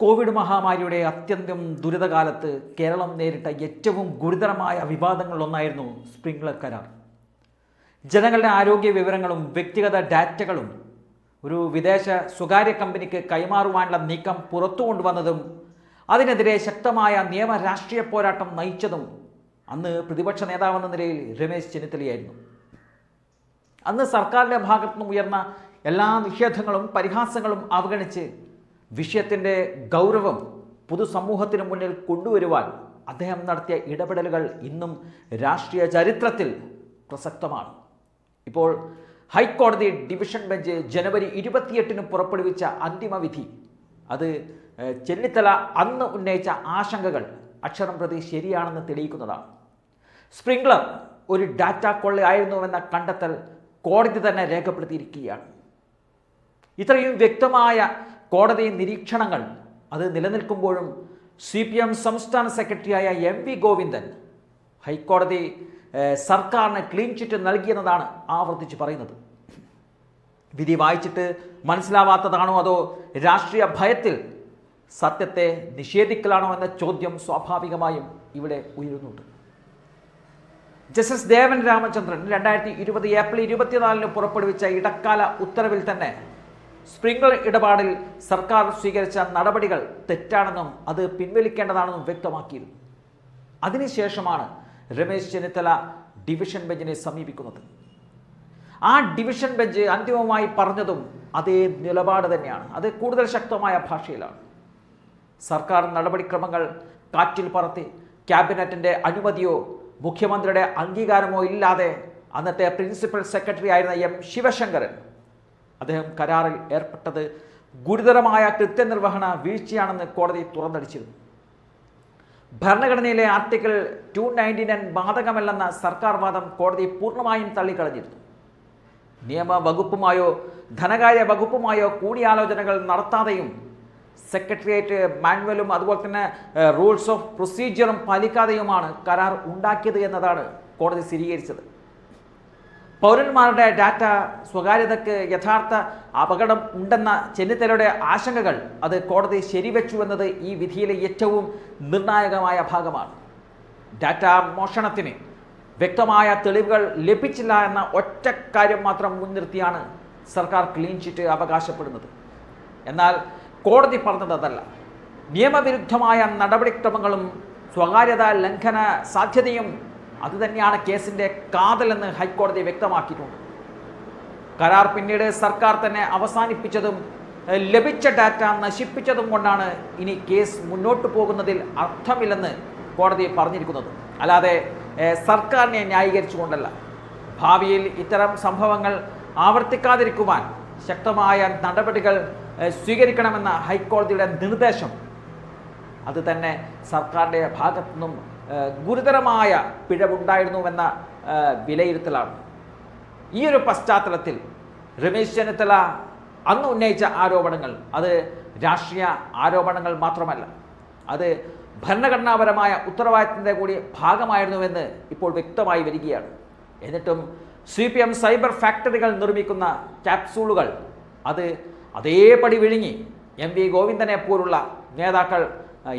Covid മഹാമാരിയുടെ അത്യന്തം ദുരിതകാലത്ത് കേരളം നേരിട്ട ഏറ്റവും ഗുരുതരമായ വിവാദങ്ങളിലൊന്നായിരുന്നു സ്പ്രിംഗ്ലർ കരാർ. ജനങ്ങളുടെ ആരോഗ്യ വിവരങ്ങളും വ്യക്തിഗത ഡാറ്റകളും ഒരു വിദേശ സ്വകാര്യ കമ്പനിക്ക് കൈമാറുവാനുള്ള നീക്കം പുറത്തു കൊണ്ടുവന്നതും അതിനെതിരെ ശക്തമായ നിയമ രാഷ്ട്രീയ പോരാട്ടം നയിച്ചതും അന്ന് പ്രതിപക്ഷ നേതാവെന്ന നിലയിൽ രമേശ് ചെന്നിത്തലയായിരുന്നു. അന്ന് സർക്കാരിന്റെ ഭാഗത്തുനിന്ന് ഉയർന്ന എല്ലാ നിഷേധങ്ങളും പരിഹാസങ്ങളും അവഗണിച്ച് വിഷയത്തിന്റെ ഗൗരവം പൊതുസമൂഹത്തിന് മുന്നിൽ കൊണ്ടുവരുവാൻ അദ്ദേഹം നടത്തിയ ഇടപെടലുകൾ ഇന്നും രാഷ്ട്രീയ ചരിത്രത്തിൽ പ്രസക്തമാണ്. ഇപ്പോൾ ഹൈക്കോടതി ഡിവിഷൻ ബെഞ്ച് ജനുവരി ഇരുപത്തിയെട്ടിന് പുറപ്പെടുവിച്ച അന്തിമ വിധി. അത് ചെന്നിത്തല അന്ന് ഉന്നയിച്ച ആശങ്കകൾ അക്ഷരം പ്രതി ശരിയാണെന്ന് തെളിയിക്കുന്നതാണ്. സ്പ്രിംഗ്ലർ ഒരു ഡാറ്റ കൊള്ളയായിരുന്നുവെന്ന കണ്ടെത്തൽ കോടതി തന്നെ രേഖപ്പെടുത്തിയിരിക്കുകയാണ്. ഇത്രയും വ്യക്തമായ കോടതി നിരീക്ഷണങ്ങൾ. അത് നിലനിൽക്കുമ്പോഴും സി പി എം സംസ്ഥാന സെക്രട്ടറിയായ എം വി ഗോവിന്ദൻ ഹൈക്കോടതി സർക്കാരിന് ക്ലീൻ ചിറ്റ് നൽകിയെന്നതാണ് ആവർത്തിച്ച് പറയുന്നത്. വിധി വായിച്ചിട്ട് മനസ്സിലാവാത്തതാണോ അതോ രാഷ്ട്രീയ ഭയത്തിൽ സത്യത്തെ നിഷേധിക്കലാണോ എന്ന ചോദ്യം സ്വാഭാവികമായും ഇവിടെ ഉയരുന്നുണ്ട്. ജസ്റ്റിസ് ദേവൻ രാമചന്ദ്രൻ രണ്ടായിരത്തി ഇരുപത് ഏപ്രിൽ ഇരുപത്തിനാലിന് പുറപ്പെടുവിച്ച ഇടക്കാല ഉത്തരവിൽ തന്നെ സ്പ്രിംഗ്ലർ ഇടപാടിൽ സർക്കാർ സ്വീകരിച്ച നടപടികൾ തെറ്റാണെന്നും അത് പിൻവലിക്കേണ്ടതാണെന്നും വ്യക്തമാക്കിയിരുന്നു. അതിനുശേഷമാണ് രമേശ് ചെന്നിത്തല ഡിവിഷൻ ബെഞ്ചിനെ സമീപിക്കുന്നത്. ആ ഡിവിഷൻ ബെഞ്ച് അന്തിമമായി പറഞ്ഞതും അതേ നിലപാട് തന്നെയാണ്. അത് കൂടുതൽ ശക്തമായ ഭാഷയിലാണ്. സർക്കാർ നടപടിക്രമങ്ങൾ കാറ്റിൽ പറത്തി ക്യാബിനറ്റിന്റെ അനുമതിയോ മുഖ്യമന്ത്രിയുടെ അംഗീകാരമോ ഇല്ലാതെ അന്നത്തെ പ്രിൻസിപ്പൽ സെക്രട്ടറി ആയിരുന്ന എം ശിവശങ്കരൻ അദ്ദേഹം കരാറിൽ ഏർപ്പെട്ടത് ഗുരുതരമായ കൃത്യനിർവഹണ വീഴ്ചയാണെന്ന് കോടതി തുറന്നടിച്ചിരുന്നു. ഭരണഘടനയിലെ ആർട്ടിക്കിൾ ടു നയന്റി നയൻ ബാധകമല്ലെന്ന സർക്കാർ വാദം കോടതി പൂർണമായും തള്ളിക്കളഞ്ഞിരുന്നു. നിയമ വകുപ്പുമായോ ധനകാര്യ വകുപ്പുമായോ കൂടിയാലോചനകൾ നടത്താതെയും സെക്രട്ടേറിയറ്റ് മാനുവലും അതുപോലെ തന്നെ റൂൾസ് ഓഫ് പ്രൊസീജിയറും പാലിക്കാതെയുമാണ് കരാർ ഉണ്ടാക്കിയത് എന്നതാണ് കോടതി സ്ഥിരീകരിച്ചത്. പൗരന്മാരുടെ ഡാറ്റ സ്വകാര്യതയ്ക്ക് യഥാർത്ഥ അപകടം ഉണ്ടെന്ന ചെന്നിത്തലയുടെ ആശങ്കകൾ അത് കോടതി ശരിവെച്ചു എന്നത് ഈ വിധിയിലെ ഏറ്റവും നിർണായകമായ ഭാഗമാണ്. ഡാറ്റ മോഷണത്തിന് വ്യക്തമായ തെളിവുകൾ ലഭിച്ചില്ല എന്ന ഒറ്റ കാര്യം മാത്രം മുൻനിർത്തിയാണ് സർക്കാർ ക്ലീൻ ചിറ്റ് അവകാശപ്പെടുന്നത്. എന്നാൽ കോടതി പറഞ്ഞത് അതല്ല. നിയമവിരുദ്ധമായ നടപടിക്രമങ്ങളും സ്വകാര്യത ലംഘന സാധ്യതയും അതുതന്നെയാണ് കേസിന്റെ കാതലെന്ന് ഹൈക്കോടതി വ്യക്തമാക്കിയിട്ടുണ്ട്. കരാർ പിന്നീട് സർക്കാർ തന്നെ അവസാനിപ്പിച്ചതും ലഭിച്ച ഡാറ്റ നശിപ്പിച്ചതും കൊണ്ടാണ് ഇനി കേസ് മുന്നോട്ട് പോകുന്നതിൽ അർത്ഥമില്ലെന്ന് കോടതി പറഞ്ഞിരിക്കുന്നത്. അല്ലാതെ സർക്കാരിനെ ന്യായീകരിച്ചുകൊണ്ടല്ല. ഭാവിയിൽ ഇത്തരം സംഭവങ്ങൾ ആവർത്തിക്കാതിരിക്കുവാൻ ശക്തമായ നടപടികൾ സ്വീകരിക്കണമെന്ന ഹൈക്കോടതിയുടെ നിർദ്ദേശം. അത് തന്നെ സർക്കാരിന്റെ ഭാഗത്തു നിന്നും ഗുരുതരമായ പിഴവുണ്ടായിരുന്നുവെന്ന വിലയിരുത്തലാണ്. ഈ ഒരു പശ്ചാത്തലത്തിൽ രമേശ് ചെന്നിത്തല അന്ന് ഉന്നയിച്ച ആരോപണങ്ങൾ അത് രാഷ്ട്രീയ ആരോപണങ്ങൾ മാത്രമല്ല അത് ഭരണഘടനാപരമായ ഉത്തരവാദിത്തത്തിന്റെ കൂടി ഭാഗമായിരുന്നുവെന്ന് ഇപ്പോൾ വ്യക്തമായി വരികയാണ്. എന്നിട്ടും സി പി എം സൈബർ ഫാക്ടറികൾ നിർമ്മിക്കുന്ന ക്യാപ്സൂളുകൾ അത് അതേപടി വിഴുങ്ങി എം വി ഗോവിന്ദനെ പോലുള്ള നേതാക്കൾ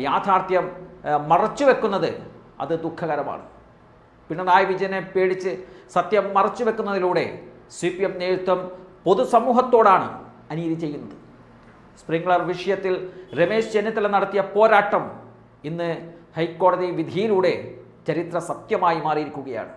യാഥാർത്ഥ്യം മറച്ചു മറച്ചുവെക്കുന്നത് അത് ദുഃഖകരമാണ്. പിണറായി വിജയനെ പേടിച്ച് സത്യം മറച്ചു വെക്കുന്നതിലൂടെ സി പി എം നേതൃത്വം പൊതുസമൂഹത്തോടാണ് അനീതി ചെയ്യുന്നത്. സ്പ്രിംഗ്ലർ വിഷയത്തിൽ രമേശ് ചെന്നിത്തല നടത്തിയ പോരാട്ടം ഇന്ന് ഹൈക്കോടതി വിധിയിലൂടെ ചരിത്ര സത്യമായി മാറിയിരിക്കുകയാണ്.